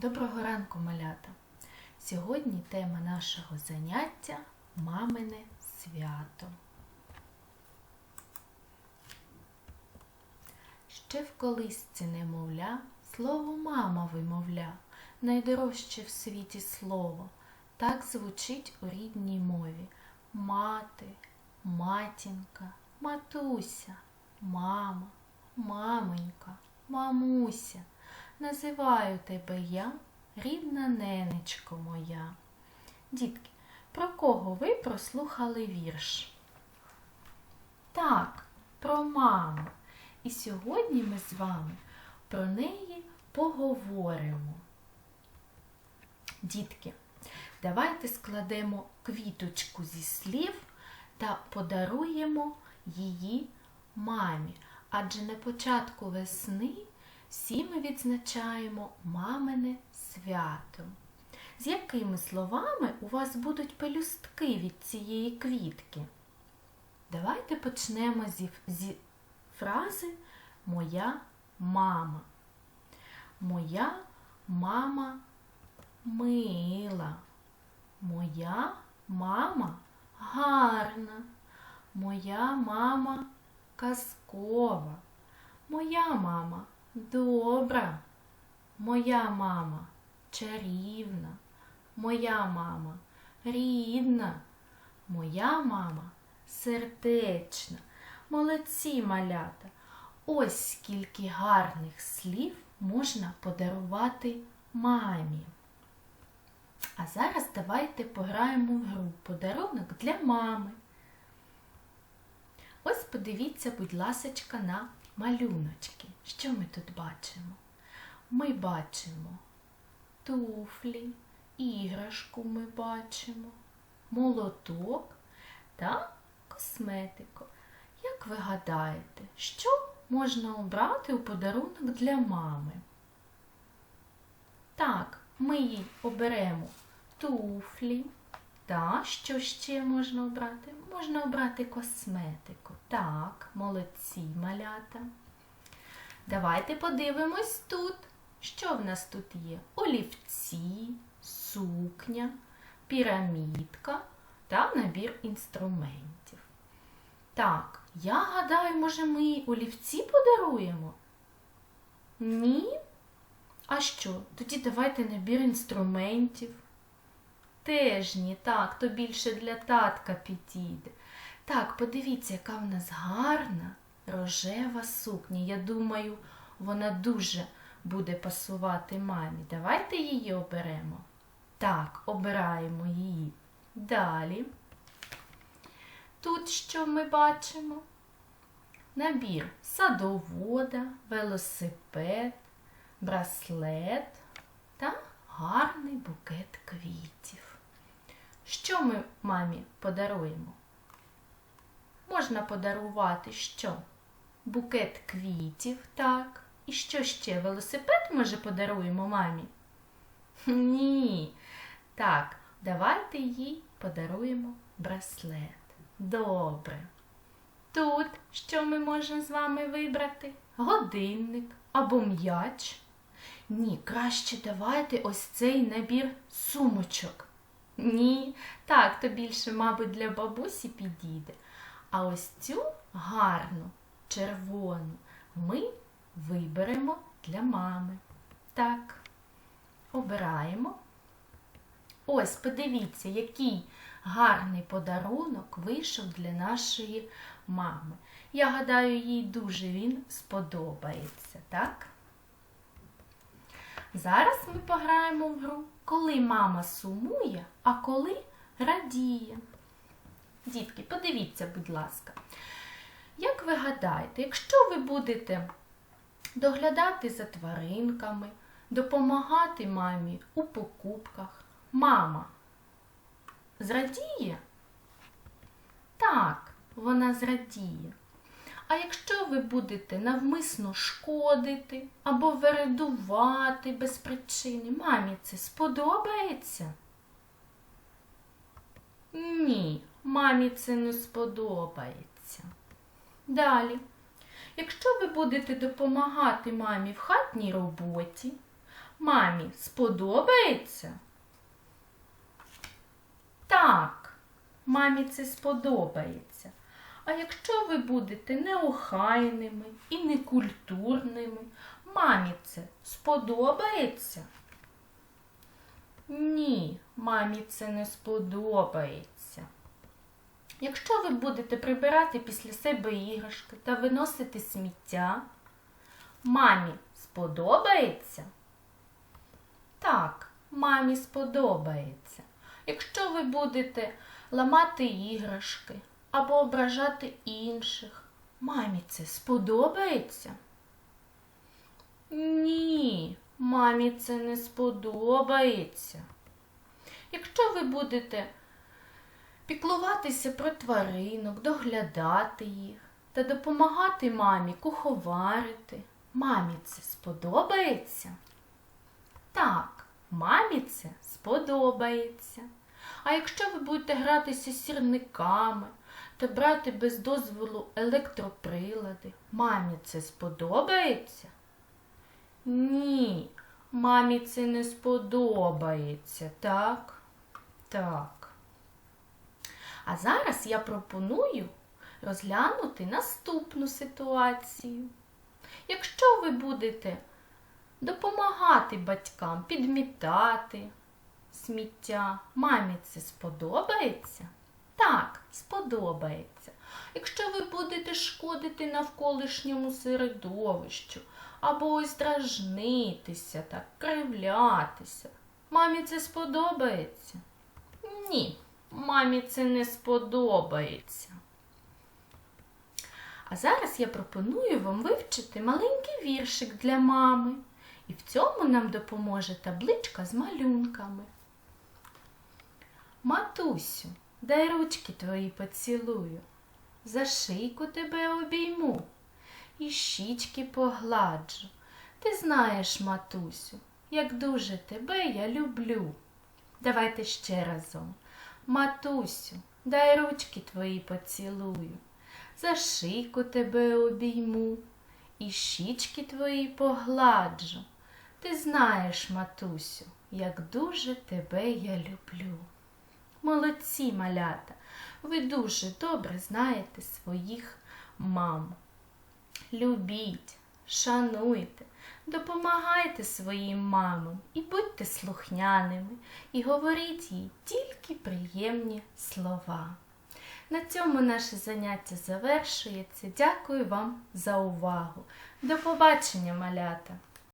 Доброго ранку, малята! Сьогодні тема нашого заняття мамине свято. Ще в колисці немовля, слово мама вимовля, найдорожче в світі слово. Так звучить у рідній мові. Мати, матінка, матуся, мама, маменька, мамуся. Називаю тебе я, рідна ненечко моя. Дітки, про кого ви прослухали вірш? Так, про маму. І сьогодні ми з вами про неї поговоримо. Дітки, давайте складемо квіточку зі слів та подаруємо її мамі. Адже на початку весни всі ми відзначаємо мамине свято. З якими словами у вас будуть пелюстки від цієї квітки? Давайте почнемо зі, зі фрази Моя мама. Моя мама мила. Моя мама гарна. Моя мама казкова. Моя мама добра. Моя мама чарівна. Моя мама рідна. Моя мама сердечна. Молодці малята. Ось скільки гарних слів можна подарувати мамі. А зараз давайте пограємо в гру подарунок для мами. Ось подивіться, будь ласочка, на малюночки. Що ми тут бачимо? Ми бачимо туфлі, іграшку ми бачимо, молоток та косметику. Як ви гадаєте, що можна обрати у подарунок для мами? Так, ми їй оберемо туфлі. Та, що ще можна обрати? Можна обрати косметику. Так, молодці малята. Давайте подивимось тут. Що в нас тут є? Олівці, сукня, пірамідка та набір інструментів. Так, я гадаю, може, ми їй олівці подаруємо? Ні? А що? Тоді давайте набір інструментів. Теж ні, так, то більше для татка підійде. Так, подивіться, яка в нас гарна рожева сукня. Я думаю, вона дуже буде пасувати мамі. Давайте її оберемо. Так, обираємо її. Далі. Тут що ми бачимо? Набір садовода, велосипед, браслет та гарний букет квітів. Що ми мамі подаруємо? Можна подарувати що? Букет квітів, так. І що ще? Велосипед, може, подаруємо мамі? Ні. Так, давайте їй подаруємо браслет. Добре. Тут що ми можемо з вами вибрати? Годинник або м'яч. Ні, краще давайте ось цей набір сумочок. Ні, так, то більше, мабуть, для бабусі підійде. А ось цю гарну червону ми виберемо для мами. Так, обираємо. Ось, подивіться, який гарний подарунок вийшов для нашої мами. Я гадаю, їй дуже він сподобається, так? Зараз ми пограємо в гру, коли мама сумує, а коли радіє. Дітки, подивіться, будь ласка. Як ви гадаєте, якщо ви будете доглядати за тваринками, допомагати мамі у покупках, мама зрадіє? Так, вона зрадіє. А якщо ви будете навмисно шкодити або вередувати без причини, мамі це сподобається? Ні, мамі це не сподобається. Далі, якщо ви будете допомагати мамі в хатній роботі, Мамі сподобається? Так, мамі це сподобається. А якщо ви будете неохайними і некультурними, мамі це сподобається? Ні, мамі це не сподобається. Якщо ви будете прибирати після себе іграшки та виносити сміття, мамі сподобається? Так, мамі сподобається. Якщо ви будете ламати іграшки або ображати інших, мамі це сподобається? Ні, мамі це не сподобається. Якщо ви будете піклуватися про тваринок, доглядати їх та допомагати мамі куховарити, мамі це сподобається? Так, мамі це сподобається. А якщо ви будете гратися з сірниками та брати без дозволу електроприлади, мамі це сподобається? Ні, мамі це не сподобається, так? Так. А зараз я пропоную розглянути наступну ситуацію. Якщо ви будете допомагати батькам підмітати сміття, мамі це сподобається? Так, сподобається. Якщо ви будете шкодити навколишньому середовищу, або ось дражнитися так, кривлятися, мамі це сподобається? Ні, мамі це не сподобається. А зараз я пропоную вам вивчити маленький віршик для мами. І в цьому нам допоможе табличка з малюнками. Матусю, дай ручки твої поцілую, за шийку тебе обійму і щічки погладжу. Ти знаєш, матусю, як дуже тебе я люблю. Давайте ще разом. Матусю, дай ручки твої поцілую, за шийку тебе обійму і щічки твої погладжу. Ти знаєш, матусю, як дуже тебе я люблю. Молодці, малята, ви дуже добре знаєте своїх мам. Любіть, шануйте, допомагайте своїм мамам і будьте слухняними, і говоріть їй тільки приємні слова. На цьому наше заняття завершується. Дякую вам за увагу. До побачення, малята!